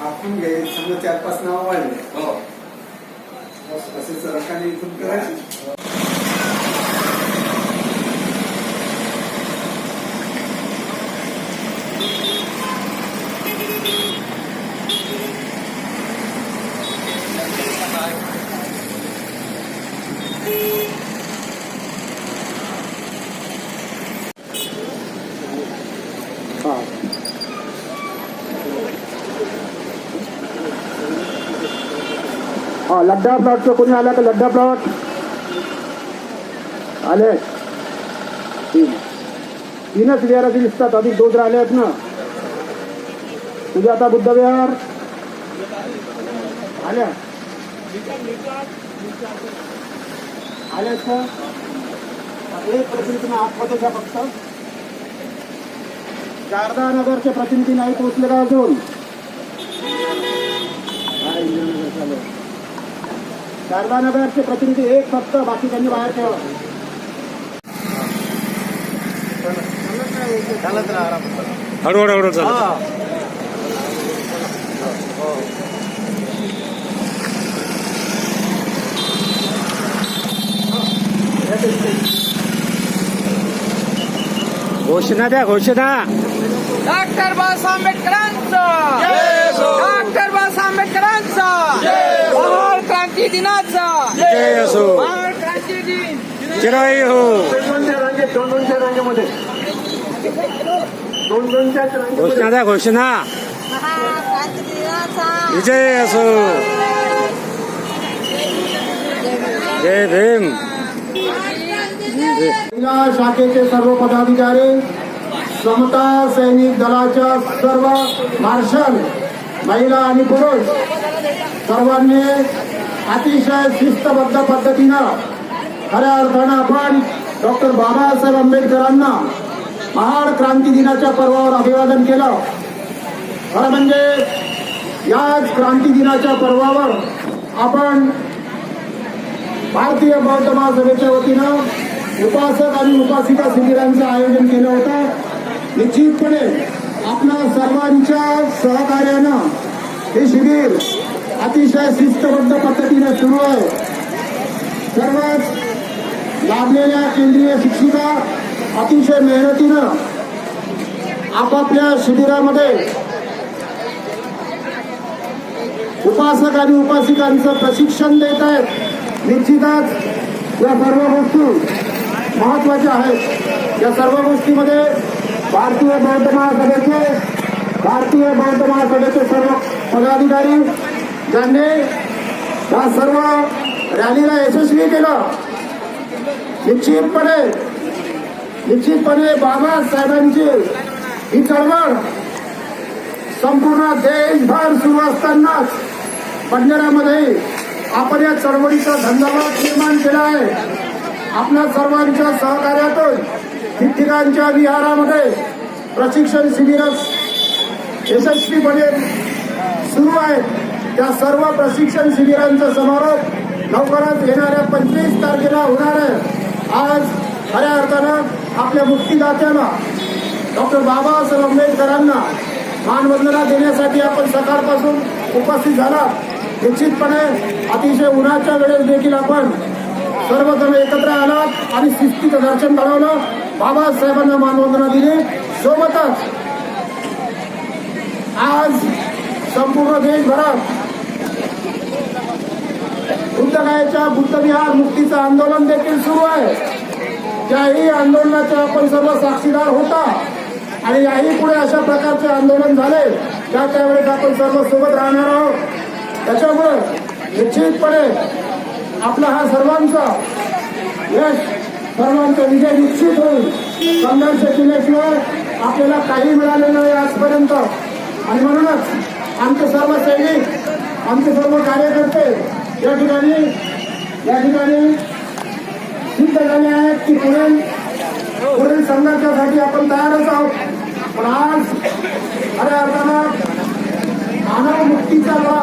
आपण समजा चार पाच नाव वाढले. हो. असे सरकारने इथून करायचे. लड्डा प्लॉटचं कोणी आलं का? लड्डा प्लॉट आले. तीन. तीनच विहाराचे दिसतात. अधिक दोन राहिले आहेत ना. तुझे आता बुद्ध विहार. आल्या. आल्यास का? एक प्रतिनिधी आतमध्ये घ्या फक्त. शारदा नगरचे प्रतिनिधी नाही पोहोचले का अजून? काय इंदिरानगर चालू आहे? शारदा नगरचे प्रतिनिधी एक फक्त बाकी त्यांनी बाहेर ठेवा. हळूहळू हळू चालू. घोषणा द्या घोषणा. डॉक्टर बाबासाहेब आंबेडकरांचा. डॉक्टर बाबासाहेब आंबेडकरांचा. क्रांती दिनाचा. जय असो. महान क्रांती दिन चिराई हो. दोनच्या दोन दोनच्या घोषणा. द्या घोषणा विजय असो. जय भीम. महिला शाखेचे सर्व पदाधिकारी समता सैनिक दलाच्या सर्व मार्शल महिला आणि पुरुष सर्वांनी अतिशय शिस्तबद्ध पद्धतीनं खऱ्या अर्थानं आपण डॉक्टर बाबासाहेब आंबेडकरांना महाड क्रांती दिनाच्या पर्वावर अभिवादन केलं. खरं म्हणजे याच क्रांती दिनाच्या पर्वावर आपण भारतीय बौद्ध महासभेच्या वतीनं उपासक आणि उपासिका शिबिरांचं आयोजन केलं होतं. निश्चितपणे आपल्या सर्वांच्या सहकार्यानं हे शिबिर अतिशय शिस्तबद्ध पद्धतीने सुरू आहे. सर्वच लाभलेल्या केंद्रीय शिक्षिका अतिशय मेहनतीनं आपापल्या शिबिरामध्ये उपासक आणि उपासिकांचं प्रशिक्षण देत आहेत. निश्चितच या सर्व गोष्टी महत्त्वाच्या आहेत. या सर्व गोष्टीमध्ये भारतीय बौद्ध महासभेचे भारतीय बौद्ध महासभेचे सर्व पदाधिकारी ज्यांनी या सर्व रॅलीला यशस्वी केलं निश्चितपणे निश्चितपणे बाबासाहेबांची ही चळवळ संपूर्ण देशभर सुरू असतानाच बंजारामध्ये आपण या चळवळीचा धंदावाद निर्माण केला आहे. आपल्या सर्वांच्या सहकार्यातून ठिकठिकाणच्या विहारामध्ये प्रशिक्षण शिबिर यशस्वीपणे सुरू आहेत. त्या सर्व प्रशिक्षण शिबिरांचा समारोप लवकरच येणाऱ्या पंचवीस तारखेला होणार आहे. आज खऱ्या अर्थानं आपल्या मुक्तीदात्याला डॉक्टर बाबासाहेब आंबेडकरांना मानवंदना देण्यासाठी आपण सकाळपासून उपस्थित झाला निश्चितपणे अतिशय उन्हाच्या वेळेस देखील आपण सर्वजण एकत्र आलात आणि शिस्तीचं दर्शन घडवलं. बाबासाहेबांना मानवंदना दिली. सोबतच आज संपूर्ण देशभरात बुद्धगायच्या बुद्धविहार मुक्तीचं आंदोलन देखील सुरू आहे. त्याही आंदोलनाचे आपण सर्व साक्षीदार होता आणि याही पुढे अशा प्रकारचे आंदोलन झाले त्या त्यावेळेस आपण सर्व सोबत राहणार आहोत. त्याच्यामुळे निश्चितपणे आपला हा सर्वांचा यश सर्वांचा विजय निश्चित होईल. संघर्ष केल्याशिवाय आपल्याला काही मिळालं नाही आजपर्यंत. आणि म्हणूनच आमचे सर्व सैनिक आमचे सर्व कार्यकर्ते या ठिकाणी या ठिकाणी सिद्ध झाले आहेत की पुढील पुढील संघर्षासाठी आपण तयारच आहोत. पण आज खऱ्या अर्थानं मानव मुक्तीचा लढा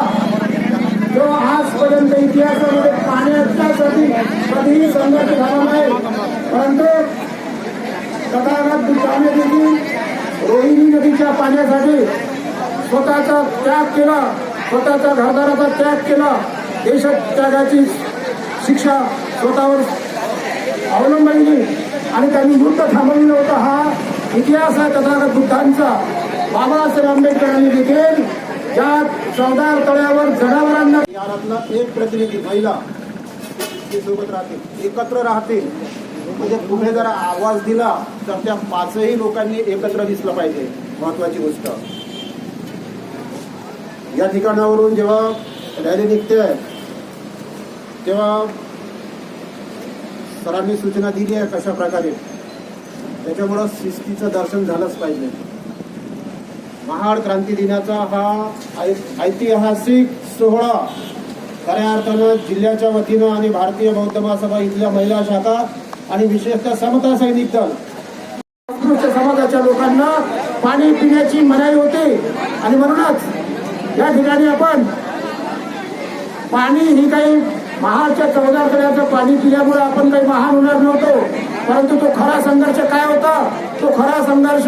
जो आजपर्यंत इतिहासामध्ये पाण्याच्यासाठी कधीही संघर्ष झाला नाही परंतु तथागत बुद्धाने देखील रोहिणी नदीच्या पाण्यासाठी स्वतःचा त्याग केला स्वतःच्या घरदाराचा त्याग केला देशत्यागाची शिक्षा स्वतःवर अवलंबली आणि त्यांनी युद्ध थांबवलं होतं हा इतिहास आहे तथागत बुद्धांचा. बाबासाहेब आंबेडकरांनी देखील ज्या चौदार तळ्यावर जनावरांना यातला एक प्रतिनिधी महिला ते सोबत राहतील एकत्र राहतील. म्हणजे पुढे जर आवाज दिला तर त्या पाचही लोकांनी एकत्र दिसलं पाहिजे. महत्वाची गोष्ट. या ठिकाणावरून जेव्हा रॅली निघते तेव्हा सरांनी सूचना दिली आहे कशा प्रकारे. त्याच्यामुळं शिस्तीचं दर्शन झालंच पाहिजे. महाड क्रांती दिनाचा हा ऐतिहासिक सोहळा खऱ्या अर्थानं जिल्ह्याच्या वतीनं आणि भारतीय बौद्ध महासभा इथल्या महिला शाखा आणि विशेषतः समता सैनिक दल. समाजाच्या लोकांना पाणी पिण्याची मनाई होते. आणि म्हणूनच या ठिकाणी आपण पाणी ही काही महाडच्या चौदा तळ्याचं पाणी पिल्यामुळे आपण काही महान होणार नव्हतो. परंतु तो खरा संघर्ष काय होता? तो खरा संघर्ष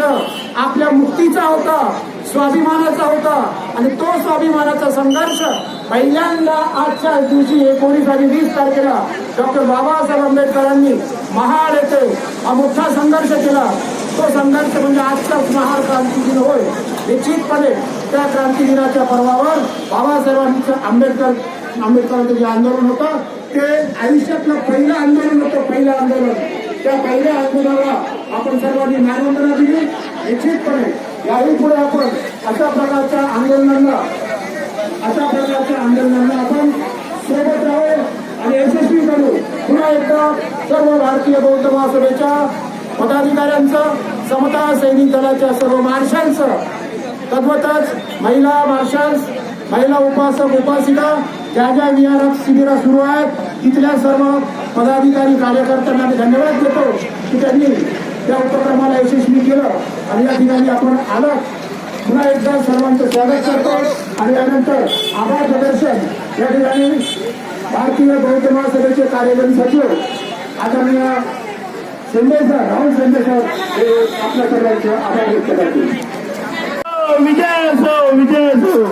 आपल्या मुक्तीचा होता स्वाभिमानाचा होता. आणि तो स्वाभिमानाचा संघर्ष पहिल्यांदा आजच्या दिवशी एकोणीस आणि वीस तारखेला डॉक्टर बाबासाहेब आंबेडकरांनी महाड येथे हा मोठा संघर्ष केला. तो संघर्ष म्हणजे आजचाच महाड क्रांती दिन होय. निश्चितपणे त्या क्रांती दिनाच्या पर्वावर बाबासाहेबांचं आंबेडकर आंबेडकरांचं जे आंदोलन होतं ते आयुष्यातलं पहिलं आंदोलन होतं पहिलं आंदोलन. त्या पहिल्या आंदोलनाला आपण सर्वांनी मानवंदना दिली. निश्चितपणे याही पुढे आपण अशा प्रकारच्या आंदोलनांना अशा प्रकारच्या आंदोलनांना आपण सोबत राहू आणि यशस्वी करू पुन्हा एकदा सर्व भारतीय बौद्ध महासभेच्या पदाधिकाऱ्यांचं समता सैनिक दलाच्या सर्व मार्शांचं तद्वतच महिला मार्शल्स महिला उपासक उपासिका ज्या ज्या विहारात शिबिरं सुरू आहेत तिथल्या सर्व पदाधिकारी कार्यकर्त्यांना धन्यवाद देतो की त्यांनी त्या उपक्रमाला यशस्वी केलं आणि या ठिकाणी आपण आलं पुन्हा एकदा सर्वांचं स्वागत करतो आणि यानंतर आभार प्रदर्शन. या ठिकाणी भारतीय बौद्ध महासभेचे कार्यकारी सचिव आदरणीय शिंदे सर राहुल शिंदे सर हे आपल्या सर्वांचे आभार व्यक्त करतील हो, विजय असो विजय असो.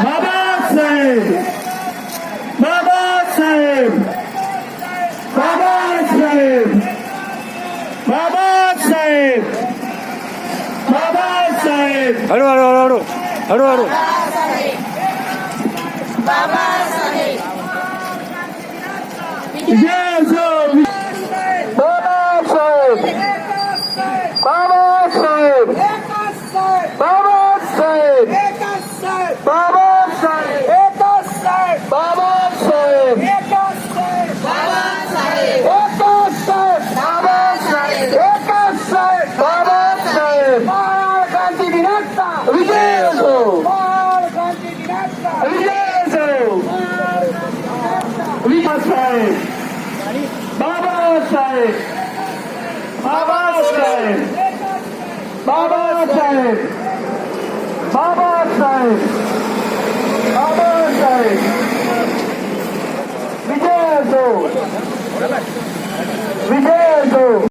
बाबासाहेब! बाबासाहेब! बाबासाहेब! बाबासाहेब! बाबासाहेब! हळू हळू हळू हळू. हळू बाबासाहेब! बाबासाहेब बाबासाहेब बाबासाहेब बाबासाहेब बाबासाहेब क्रांती दिनाचा विजय असो क्रांती दिनाचा विजय असो बाबासाहेब बाबासाहेब बाबासाहेब बाबासाहेब बाबासाहेब बाबासाहेब विजय असो विजय असो